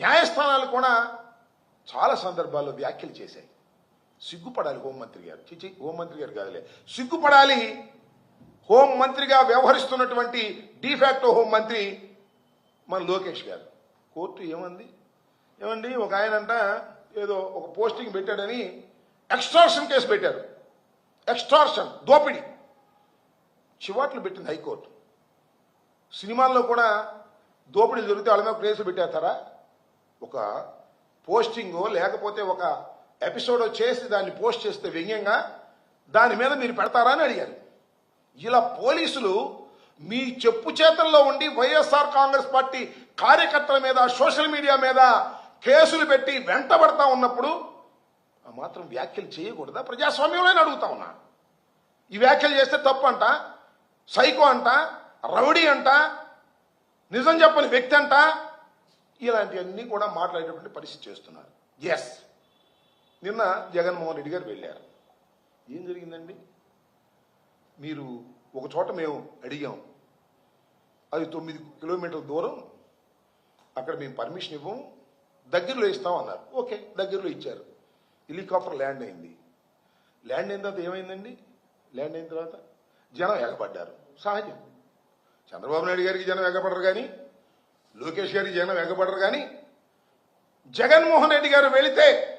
న్యాయస్థానాలు కూడా చాలా సందర్భాల్లో వ్యాఖ్యలు చేశాయి. సిగ్గుపడాలి హోంమంత్రి గారు. చిచి హోంమంత్రి గారు కాదులే. సిగ్గుపడాలి హోంమంత్రిగా వ్యవహరిస్తున్నటువంటి డిఫాక్టో హోంమంత్రి మన లోకేష్ గారు. కోర్టు ఏమంది? ఏమండి ఒక ఆయనంట ఏదో ఒక పోస్టింగ్ పెట్టాడని ఎక్స్ట్రాక్షన్ కేసు పెట్టారు. ఎక్స్ట్రాక్షన్ దోపిడీ. చివాట్లు పెట్టింది హైకోర్టు. సినిమాల్లో కూడా దోపిడీ జరిగితే వాళ్ళ మీద కేసులు పెట్టేస్తారా? ఒక పోస్టింగో లేకపోతే ఒక ఎపిసోడో చేసి దాన్ని పోస్ట్ చేస్తే వ్యంగ్యంగా దాని మీద మీరు పెడతారా అని అడిగారు. ఇలా పోలీసులు మీ చెప్పు చేతల్లో ఉండి వైఎస్ఆర్ కాంగ్రెస్ పార్టీ కార్యకర్తల మీద సోషల్ మీడియా మీద కేసులు పెట్టి వెంటబడతా ఉన్నప్పుడు మాత్రం వ్యాఖ్యలు చేయకూడదా? ప్రజాస్వామ్యంలో అడుగుతా ఉన్నా. ఈ వ్యాఖ్యలు చేస్తే తప్పు అంట సైకో అంట రౌడీ అంట నిజం చెప్పని వ్యక్తి అంట ఇలాంటివన్నీ కూడా మాట్లాడేటువంటి పరిస్థితి చేస్తున్నారు. ఎస్ నిన్న జగన్మోహన్ రెడ్డి గారు వెళ్ళారు. ఏం జరిగిందండి? మీరు ఒక చోట మేము అడిగాం. అది తొమ్మిది కిలోమీటర్ల దూరం. అక్కడ మేము పర్మిషన్ ఇవ్వం. దగ్గరలో ఇస్తాం అన్నారు. ఓకే దగ్గరలో ఇచ్చారు. హెలికాప్టర్ ల్యాండ్ అయింది. ల్యాండ్ అయిన తర్వాత ఏమైందండి? ల్యాండ్ అయిన తర్వాత జనం ఎగబడ్డారు. సహజం. చంద్రబాబు నాయుడు గారికి జనం ఎగబడరు కానీ లోకేష్ గారికి జగన్ వెగబడరు కానీ జగన్మోహన్ రెడ్డి గారు వెళితే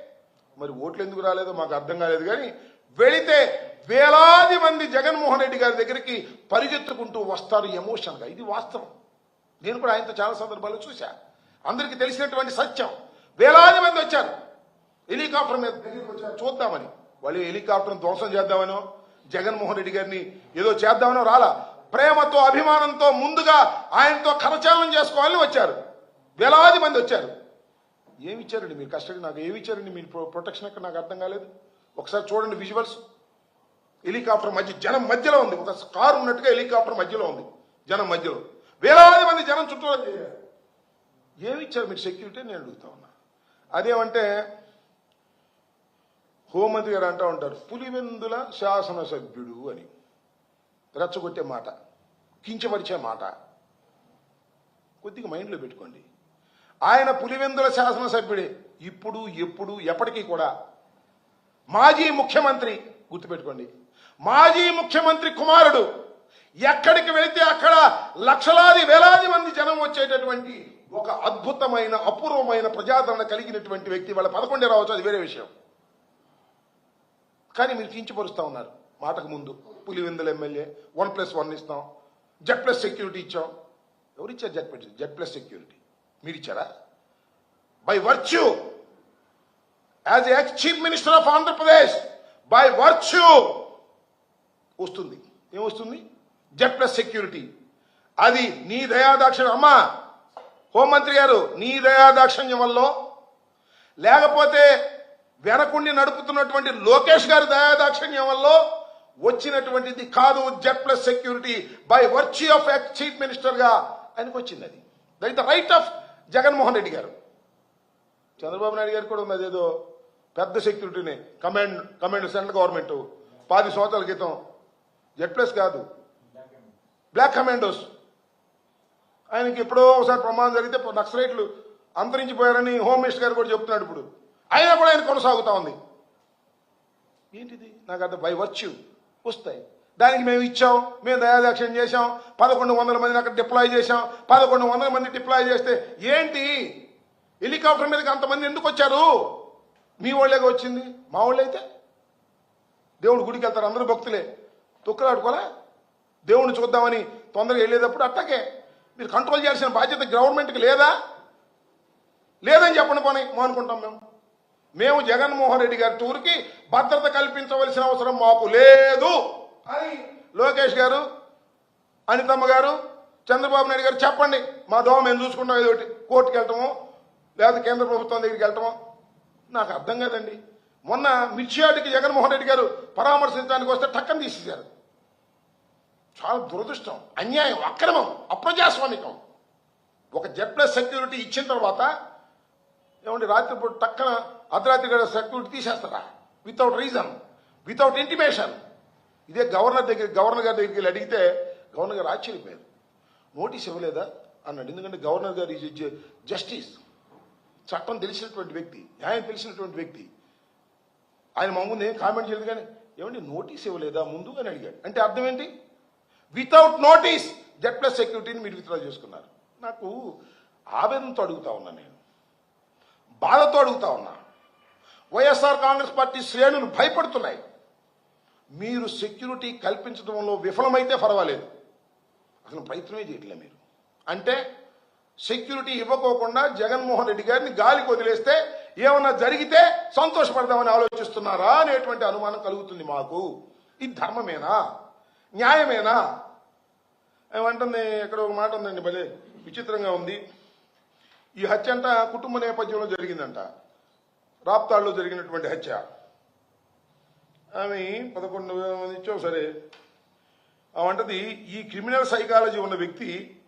మరి ఓట్లు ఎందుకు రాలేదో మాకు అర్థం కాలేదు కానీ వెళితే వేలాది మంది జగన్మోహన్ రెడ్డి గారి దగ్గరికి పరిగెత్తుకుంటూ వస్తారు ఎమోషన్గా. ఇది వాస్తవం. నేను కూడా ఆయనతో చాలా సందర్భాల్లో చూశా. అందరికీ తెలిసినటువంటి సత్యం. వేలాది మంది వచ్చారు. హెలికాప్టర్ మీద దగ్గరికి వచ్చారు. చూద్దామని. వాళ్ళు హెలికాప్టర్ ధ్వంసం చేద్దామనో జగన్మోహన్ రెడ్డి గారిని ఏదో చేద్దామనో రాలా. ప్రేమతో అభిమానంతో ముందుగా ఆయనతో కరచాలనం చేసుకోవాలని వచ్చారు. వేలాది మంది వచ్చారు. ఏమి ఇచ్చారండి మీరు కస్టడీ? నాకు ఏమి ఇచ్చారండి? మీ ప్రొ- ప్రొటెక్షన్ ఎక్కడ? నాకు అర్థం కాలేదు. ఒకసారి చూడండి విజువల్స్. హెలికాప్టర్ మధ్య జనం మధ్యలో ఉంది. ఒక కారు ఉన్నట్టుగా హెలికాప్టర్ మధ్యలో ఉంది. జనం మధ్యలో. వేలాది మంది జనం చుట్టూ ఏమి ఇచ్చారు? మీరు సెక్యూరిటీ నేను అడుగుతా ఉన్నా. అదేమంటే హోంమంత్రి గారు అంటూ ఉంటారు పులివెందుల శాసనసభ్యుడు అని. రెచ్చగొట్టే మాట కించపరిచే మాట. కొద్దిగా మైండ్లో పెట్టుకోండి. ఆయన పులివెందుల శాసనసభ్యుడే. ఇప్పుడు ఎప్పుడు ఎప్పటికీ కూడా మాజీ ముఖ్యమంత్రి గుర్తుపెట్టుకోండి. మాజీ ముఖ్యమంత్రి కుమారుడు ఎక్కడికి వెళితే అక్కడ లక్షలాది వేలాది మంది జనం వచ్చేటటువంటి ఒక అద్భుతమైన అపూర్వమైన ప్రజాదరణ కలిగినటువంటి వ్యక్తి వాళ్ళ పదకొండే రావచ్చు అది వేరే విషయం. కానీ మీరు కించపరుస్తా ఉన్నారు. మాటకు ముందు. Pulivendula MLA one plus one ఇస్తాం. జెడ్ ప్లస్ సెక్యూరిటీ ఇచ్చాం. ఎవరు ఇచ్చారు Z plus Z plus security మీరు ఇచ్చారా? By virtue as ex chief minister of Andhra Pradesh by virtue వస్తుంది. ఏమొస్తుంది జెడ్ ప్లస్ సెక్యూరిటీ అది నీ దయాదాక్షిణ్యం. అమ్మా హోంమంత్రి గారు నీ దయాదాక్షిణ్యం వల్ల. లేకపోతే వెనకుండి నడుపుతున్నటువంటి లోకేష్ గారి దయాదాక్షిణ్యం వల్ల వచ్చినటువంటిది కాదు Z plus security by virtue of ex chief మినిస్టర్గా ఆయనకు వచ్చింది అది that the right of Jaganmohan Reddy garu. Chandrababu Naidu గారు కూడా ఉన్నది ఏదో పెద్ద సెక్యూరిటీని కమాండ్ కమాండ్ సెంట్రల్ గవర్నమెంట్. పది సంవత్సరాల క్రితం జెడ్ ప్లస్ కాదు బ్లాక్ కమాండోస్. ఆయనకి ఎప్పుడో ఒకసారి ప్రమాదం జరిగితే నక్సలైట్లు అంతరించిపోయారని హోమ్ మినిస్టర్ గారు కూడా చెప్తున్నాడు ఇప్పుడు. అయినా కూడా ఆయన కొనసాగుతా ఉంది. ఏంటిది? నాకు అర్థం బై వర్చ్యూ. వస్తాయి. దానికి మేము ఇచ్చాం మేము దయాదాక్షిణ్యం చేశాం పదకొండు వందల మందిని అక్కడ డిప్లాయ్ చేశాం పదకొండు వందల మంది డిప్లాయ్ చేస్తే ఏంటి? హెలికాప్టర్ మీదకి అంతమంది ఎందుకు వచ్చారు? మీ వాళ్ళేగా వచ్చింది. మా వాళ్ళైతే? దేవుడు గుడికి వెళ్తారు అందరూ భక్తులే. తొక్కులాడుకోలే దేవుడిని చూద్దామని తొందరగా వెళ్ళేటప్పుడు అట్టకే. మీరు కంట్రోల్ చేయాల్సిన బాధ్యత గవర్నమెంట్కి లేదా? లేదని చెప్పండి పోనీ అనుకుంటాం మేము. మేము జగన్మోహన్ రెడ్డి గారి టూర్కి భద్రత కల్పించవలసిన అవసరం మాకు లేదు. అని లోకేష్ గారు అనితమ్మ గారు చంద్రబాబు నాయుడు గారు చెప్పండి. మా దోమ మేము చూసుకుంటాం ఏదో ఒకటి కోర్టుకి వెళ్ళటమో లేదా కేంద్ర ప్రభుత్వం దగ్గరికి వెళ్ళటమో నాకు అర్థం కాదండి. మొన్న మిర్చియాడికి జగన్మోహన్ రెడ్డి గారు పరామర్శించడానికి వస్తే టక్కని తీసేశారు. చాలా దురదృష్టం అన్యాయం అక్రమం అప్రజాస్వామికం. ఒక జెడ్ ప్లస్ సెక్యూరిటీ ఇచ్చిన తర్వాత ఏమండి రాత్రిపూట టక్కన అర్ధరాత్రి గడ సెక్యూరిటీ తీసేస్తారా? వితౌట్ రీజన్ వితౌట్ ఇంటిమేషన్ ఇదే గవర్నర్ దగ్గర గవర్నర్ గారి దగ్గరికి వెళ్ళి అడిగితే గవర్నర్ గారు ఆశ్చర్యపోయారు. నోటీస్ ఇవ్వలేదా? అన్నాడు. ఎందుకంటే గవర్నర్ గారు ఈజ్ జస్టిస్ చట్టం తెలిసినటువంటి వ్యక్తి న్యాయం తెలిసినటువంటి వ్యక్తి. ఆయన మా ముందు ఏం కామెంట్ చేయలేదు కానీ ఏమండి నోటీస్ ఇవ్వలేదా? ముందుగానే అడిగాడు. అంటే అర్థం ఏంటి? వితౌట్ నోటీస్ జెడ్ ప్లస్ సెక్యూరిటీని మీరు విత్డ్రా చేసుకున్నారు. నాకు ఆవేదనతో అడుగుతా ఉన్నా నేను. బాధతో అడుగుతా ఉన్నా. వైఎస్ఆర్ కాంగ్రెస్ పార్టీ శ్రేణులు భయపడుతున్నాయి. మీరు సెక్యూరిటీ కల్పించడంలో విఫలమైతే పర్వాలేదు. అసలు ప్రయత్నమే చేయట్లే మీరు. అంటే సెక్యూరిటీ ఇవ్వకోకుండా జగన్మోహన్ రెడ్డి గారిని గాలికి వదిలేస్తే ఏమన్నా జరిగితే సంతోషపడదామని ఆలోచిస్తున్నారా అనేటువంటి అనుమానం కలుగుతుంది మాకు. ఇది ధర్మమేనా? న్యాయమేనా? ఏమంటుంది? ఇక్కడ ఒక మాట ఉందండి భలే విచిత్రంగా ఉంది. ఈ హత్య అంట కుటుంబ నేపథ్యంలో జరిగిందంట. రాప్తాడులో జరిగినటువంటి హత్య. ఆమె పదకొండు మంది ఇచ్చావు సరే అంటది ఈ క్రిమినల్ సైకాలజీ ఉన్న వ్యక్తి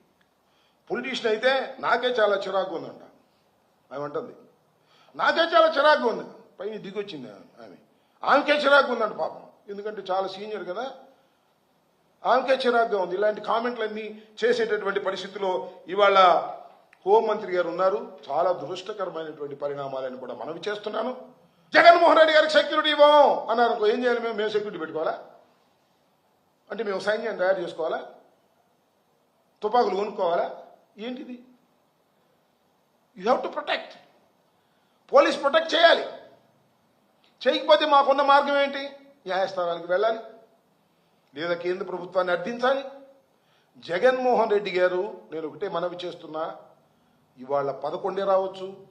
పొలిటీషియన్ అయితే నాకే చాలా చిరాకు ఉందంట. ఆమె అంటుంది నాకే చాలా చిరాకు ఉంది. పైన దిగొచ్చింది ఆమె. ఆమెకే చిరాకు ఉందంట పాపం. ఎందుకంటే చాలా సీనియర్ కదా. ఆమెకే చిరాకుగా ఉంది. ఇలాంటి కామెంట్లన్నీ చేసేటటువంటి పరిస్థితిలో ఇవాళ హోంమంత్రి గారు ఉన్నారు. చాలా దురదృష్టకరమైనటువంటి పరిణామాలని కూడా మనవి చేస్తున్నాను. జగన్మోహన్ రెడ్డి గారికి సెక్యూరిటీ ఇవ్వం అన్నారు ఏం చేయాలి మేము? మేము సెక్యూరిటీ పెట్టుకోవాలా? అంటే మేము సైన్యం తయారు చేసుకోవాలా? తుపాకులు కొనుక్కోవాలా? ఏంటిది? You have to protect police protect చేయాలి. చేయకపోతే మాకున్న మార్గం ఏంటి? న్యాయస్థానానికి వెళ్ళాలి. లేదా కేంద్ర ప్రభుత్వాన్ని అర్థించాలి. జగన్మోహన్ రెడ్డి గారు నేను ఒకటే మనవి చేస్తున్నా ఇవాళ పదకొండే రావచ్చు.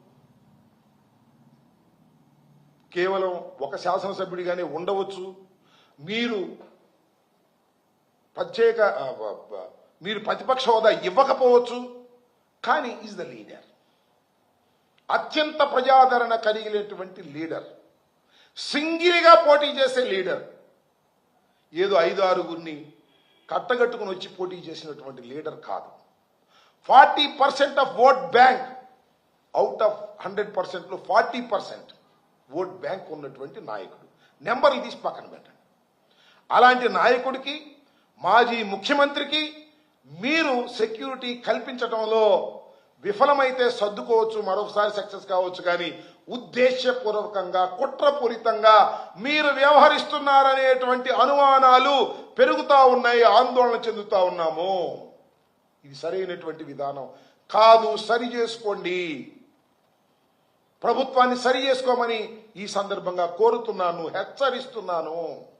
కేవలం ఒక శాసనసభ్యుడిగానే ఉండవచ్చు. మీరు ప్రత్యేక మీరు ప్రతిపక్ష హోదా ఇవ్వకపోవచ్చు. కానీ ఈజ్ ద లీడర్. అత్యంత ప్రజాదరణ కలిగినటువంటి లీడర్. సింగిల్గా పోటీ చేసే లీడర్. ఏదో ఐదు ఆరుగురిని కట్టగట్టుకుని వచ్చి పోటీ చేసినటువంటి లీడర్ కాదు. Forty percent of vote bank out of hundred పర్సెంట్లో ఫార్టీ పర్సెంట్ ఓట్ బ్యాంక్ ఉన్నటువంటి నాయకుడు. నెంబర్లు తీసి పక్కన పెట్టండి. అలాంటి నాయకుడికి మాజీ ముఖ్యమంత్రికి మీరు సెక్యూరిటీ కల్పించడంలో విఫలమైతే సర్దుకోవచ్చు మరొకసారి సక్సెస్ కావచ్చు కానీ ఉద్దేశపూర్వకంగా కుట్రపూరితంగా మీరు వ్యవహరిస్తున్నారనేటువంటి అనుమానాలు పెరుగుతూ ఉన్నాయి ఆందోళన చెందుతా ఉన్నాము. ఇది సరైనటువంటి విధానం. కాదు సరి చేసుకోండి. ప్రభుత్వాన్ని సరి చేసుకోమని ఈ సందర్భంగా కోరుతున్నాను హెచ్చరిస్తున్నాను.